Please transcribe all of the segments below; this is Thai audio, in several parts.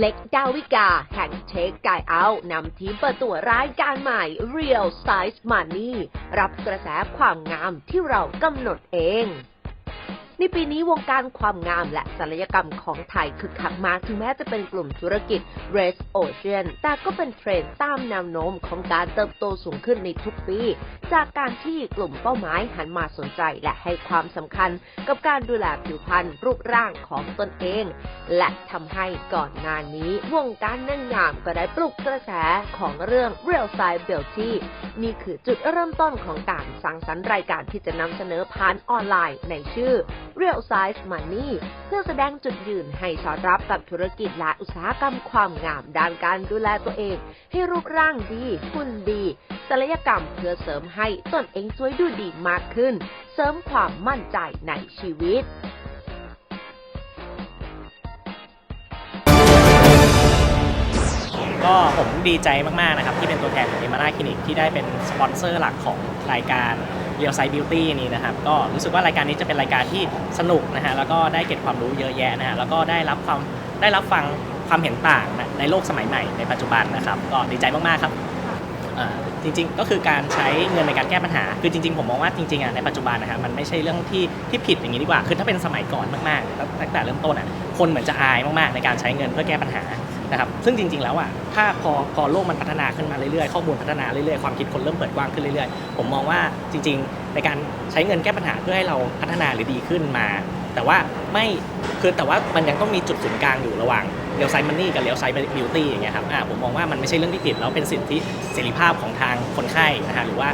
เล็กดาวิกาแห่งเทคไกเอานำทีมเปิดตัวรายการใหม่ Real Size Money รับกระแสความงามที่เรากำหนดเอง ในปีนี้วงการความงามและศัลยกรรมของไทยคึกคักมากถึงแม้จะเป็นกลุ่มธุรกิจ Red Ocean แต่ก็เป็นเทรนด์ตามแนวโน้มของการเติบโตสูงขึ้นในทุกปี จากการที่กลุ่มเป้าหมายหันมาสนใจและให้ความสำคัญ กับการดูแลผิวพรรณรูปร่างของตนเอง และทำให้ก่อนหน้านี้ วงการนางงามก็ได้ปลุกกระแสของเรื่อง Real Size Beauty นี่คือจุดเริ่มต้นของการสร้างสรรค์รายการที่จะนำเสนอผ่านออนไลน์ในชื่อ Real Size Money เพื่อแสดงจุดยืนให้สอดรับกับธุรกิจและอุตสาหกรรมความงามด้านการดูแลตัวเอง ให้รูปร่างดีหุ่นดีศัลยกรรมเพื่อเสริมให้ตนเองสวยดูดีมากขึ้น เสริมความมั่นใจในชีวิตก็ผมดีใจมาก ๆ นะครับ ที่เป็นตัวแทนของเอมาราคลินิกที่ได้เป็นสปอนเซอร์หลักของรายการ Real Size Beauty นี้นะครับก็รู้สึกว่ารายการนี้จะเป็นรายการที่สนุกนะฮะแล้วก็ได้เก็บความรู้เยอะแยะนะฮะแล้วก็ได้รับความได้รับฟังความเห็นต่างนะในโลกสมัยใหม่ในปัจจุบันนะครับก็ดีใจมากๆครับจริงๆ ก็คือการใช้เงินในการแก้ปัญหา คือจริงๆ ผมมองว่าจริงๆอะในปัจจุบันนะฮะมันไม่ใช่เรื่องที่ที่ผิดอย่างนี้ดีกว่า คือถ้าเป็นสมัยก่อนมากๆตั้งแต่เริ่มต้นอะคนเหมือนจะอายมากๆ ในการใช้เงินเพื่อแก้ปัญหา นะครับซึ่งจริง ๆ แล้วอะถ้าพอพอโลกมันพัฒนาขึ้นมาเรื่อยๆข้อมูลพัฒนาเรื่อยๆความคิดคนเริ่มเปิดกว้างขึ้นเรื่อยๆ ผมมองว่าจริง ๆ ในการใช้เงินแก้ปัญหาเพื่อให้เราพัฒนาหรือดีขึ้นมา แต่ว่าไม่คือแต่ว่ามันยังต้องมีจุดศูนย์กลางอยู่ระหว่างเลียวไซมันนี่กับเลียวไซบิวตี้อย่างเงี้ยครับอ่าผมมองว่ามันไม่ใช่เรื่องที่ผิดแล้วเป็นสิทธิเสรีภาพของทางคนไข้นะฮะหรือว่า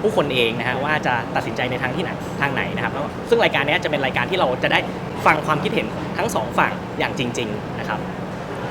ผู้คนเองนะฮะว่าจะตัดสินใจในทางที่ไหนทางไหนนะครับแล้วซึ่งรายการนี้จะเป็นรายการที่เราจะได้ฟังความคิดเห็นทั้งสองฝั่งอย่างจริง ๆ นะครับ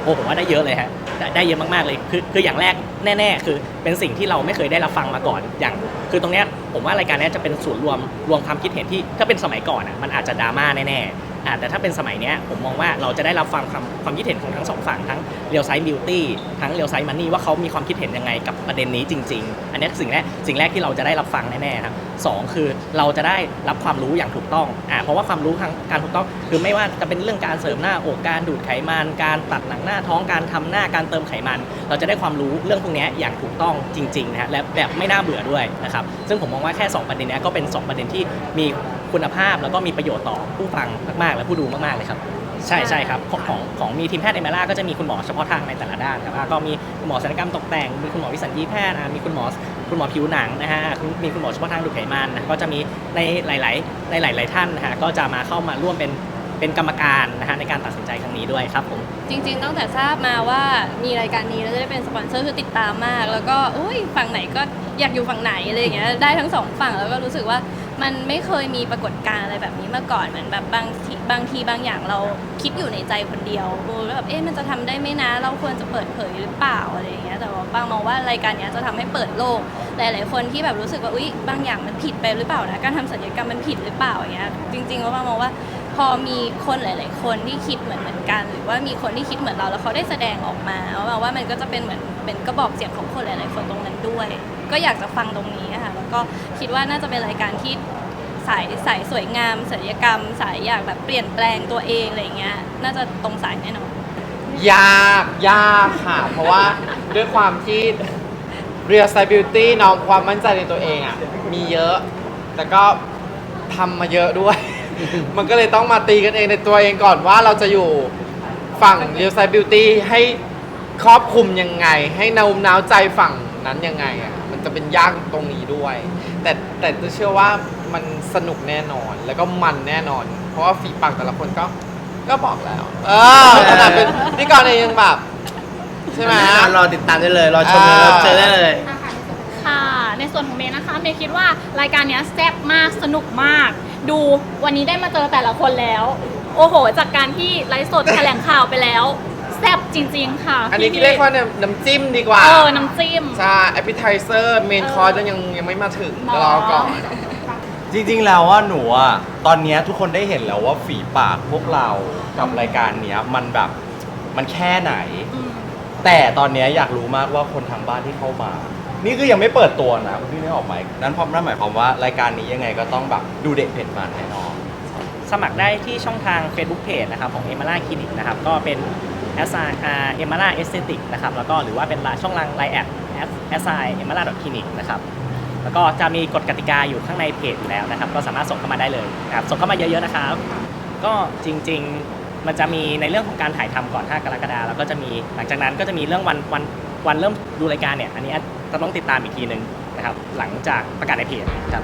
อ้ผมว่าได้เยอะเลยฮะได้เยอะมากๆเลยคือคืออย่างแรกแน่ๆ คือเป็นสิ่งที่เราไม่เคยได้รับฟังมาก่อนอย่าง คือตรงเนี้ยผมว่ารายการนี้จะเป็นส่วนรวมรวมความคิดเห็นที่ถ้าเป็นสมัยก่อนอะมันอาจจะดราม่าแน่ๆอ่าแต่ถ้าเป็นสมัยเนี้ยผมมองว่าเราจะได้รับฟังความความคิดเห็นของทั้งสองฝั่งทั้งเรียวไซด์บิวตี้ทั้งเรียวไซด์มันนี่ว่าเขามีความคิดเห็นยังไงกับประเด็นนี้จริง ๆ อันนี้สิ่งแรกสิ่งแรกที่เราจะได้รับฟังแน่ๆครับสองคือเราจะได้รับความรู้อย่างถูกต้องอ่าเพราะว่าความรู้ทางการถูกต้อง คือไม่ว่าจะเป็นเรื่องการเสริมหน้าอกการดูดไขมัน การตัดหนังหน้าท้องการทำหน้าการเติมไขมัน เราจะได้ความรู้เรื่องพวกนี้อย่างถูกต้องจริงๆนะฮะและแบบไม่น่าเบื่อด้วยนะครับซึ่งผมมองว่าแค่ 2 ประเด็นนี้ก็เป็น 2 ประเด็นที่มีคุณภาพแล้วก็มีประโยชน์ต่อผู้ฟังมากๆ และผู้ดูมากๆเลยครับ ใช่ใช่ครับของของของมีทีมแพทย์เอเมล่าก็จะมีคุณหมอเฉพาะทางในแต่ละด้านครับอ่าก็มีคุณหมอศัลยกรรมตกแต่ง มีคุณหมอวิสัญญีแพทย์อ่ามีคุณหมอคุณหมอผิวหนังนะฮะมีคุณหมอเฉพาะทางดูดไขมันนะก็จะมีในหลายๆในหลาย ๆ ท่านนะฮะก็จะมาเข้ามาร่วมเป็นเป็นกรรมการนะฮะในการตัดสินใจครั้งนี้ด้วยครับผม จริงๆตั้งแต่ทราบมาว่ามีรายการนี้แล้วจะได้เป็นสปอนเซอร์คือติดตามมาก แล้วก็เอ้ยฝั่งไหนก็อยากอยู่ฝั่งไหนอะไรอย่างเงี้ยได้ทั้งสองฝั่งแล้วก็รู้สึกว่า มันไม่เคยมีปรากฏการณ์อะไรแบบนี้มาก่อนเหมือนแบบบางทีบางทีบางอย่างเราคิดอยู่ในใจคนเดียวโอ้แล้วแบบเอ๊ะมันจะทำได้ไหมนะ เราควรจะเปิดเผยหรือเปล่าอะไรอย่างเงี้ยแต่ว่าบางมองว่ารายการเนี้ยจะทำให้เปิดโลกหลาย ๆ คนที่แบบรู้สึกว่าอุ้ยบางอย่างมันผิดไปหรือเปล่านะการทำศัลยกรรมมันผิดหรือเปล่าอย่างเงี้ยจริงๆแล้วบางมองว่าพอมีคนหลาย ๆ คนที่คิดเหมือนเหมือนกัน หรือว่ามีคนที่คิดเหมือนเราแล้วเขาได้แสดงออกมาว่าว่ามันก็จะเป็นเหมือน เป็นกระบอกเสียงของคนหลาย ๆ คนตรงนั้นด้วย ก็อยากจะฟังตรงนี้ค่ะแล้วก็คิดว่าน่าจะเป็นรายการที่สายสายสวยงามศัลยกรรม สายอยากแบบเปลี่ยนแปลงตัวเองอะไรเงี้ยน่าจะตรงสายแน่นอนยากยากค่ะ เพราะว่าด้วยความที่ Real Style Beauty น้องความมั่นใจในตัวเองอะ มีเยอะ แต่ก็ทำมาเยอะด้วย มันก็เลยต้องมาตีกันเองในตัวเองก่อนว่าเราจะอยู่ฝั่ง Real Style Beauty ให้ ครอบคลุมยังไง ให้นาวน้าวใจฝั่งนั้นยังไงอะมันจะเป็นยากตรงนี้ด้วย แต่แต่จะเชื่อว่ามันสนุกแน่นอนแล้วก็มันแน่นอน เพราะว่าฝีปากแต่ละคนก็ก็บอกแล้ว เออขนาดเป็นพิธีกรเองยังแบบ ใช่ไหม รอติดตามได้เลย รอชมเลยอ่ารอเจอได้เลย ค่ะ ในส่วนของเมย์นะคะ เมย์คิดว่ารายการเนี้ยแซ่บมาก สนุกมาก ดูวันนี้ได้มาเจอแต่ละคนแล้ว โอ้โห จากการที่ไลฟ์สดแถลงข่าวไปแล้ว แซ่บจริง ๆ ค่ะอันนี้พี่เรียกว่าน้ำจิ้มดีกว่าเออน้ำจิ้ม ใช่ appetizer main เออ course ยังยังไม่มาถึงหรอรอก่อน จริงๆ แล้วว่าหนูอะตอนเนี้ยทุกคนได้เห็นแล้วว่าฝีปากพวกเรากับรายการเนี้ยมันแบบมันแค่ไหน อืมแต่ตอนเนี้ยอยากรู้มากว่าคนทางบ้านที่เข้ามา นี่คือยังไม่เปิดตัวนะคุณพี่ไม่ออกไหมนั้นพร้อมนั่นหมายความว่ารายการนี้ยังไงก็ต้องแบบดูเด็กเผ็ดมันแน่นอน สมัครได้ที่ช่องทาง Facebook Page นะครับของเอมา a าคลินิกนะครับก็เป็น แอสไซเอมาราเอสเตติกนะครับแล้วก็หรือว่าเป็นช่องทางไลน์แอดแอสไซเอมาราดอทคลินิกนะครับแล้วก็จะมีกฎกติกาอยู่ข้างในเพจอยู่แล้วนะครับ ก็สามารถส่งเข้ามาได้เลยนะครับส่งเข้ามาเยอะๆนะครับ ก็จริงๆมันจะมีในเรื่องของการถ่ายทำก่อน 5 กรกฎาคมแล้วก็จะมีหลังจากนั้นก็จะมีเรื่องวันวันวันเริ่มดูรายการเนี่ยอันนี้จะต้องติดตามอีกทีนึงนะครับหลังจากประกาศในเพจครับ